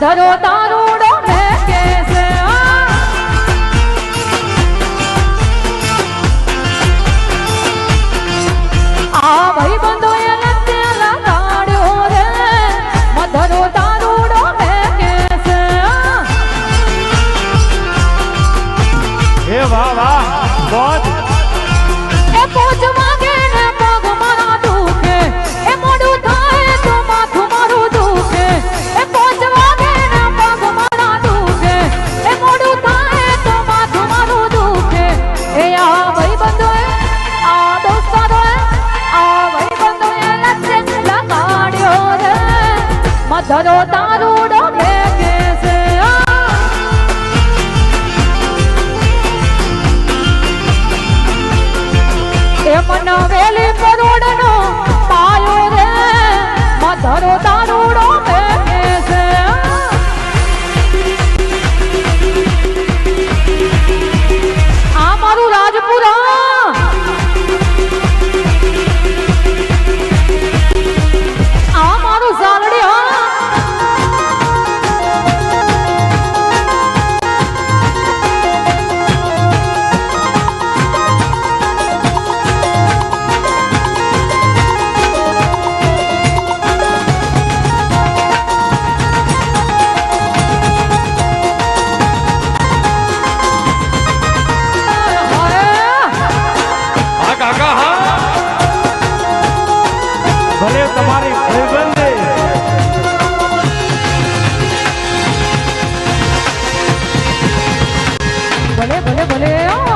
ધરો તાર ધરો તારુડો ભેગે છે એ મન વેલી પરોડનો પાયો રે ધરો તારું boleh boleh boleh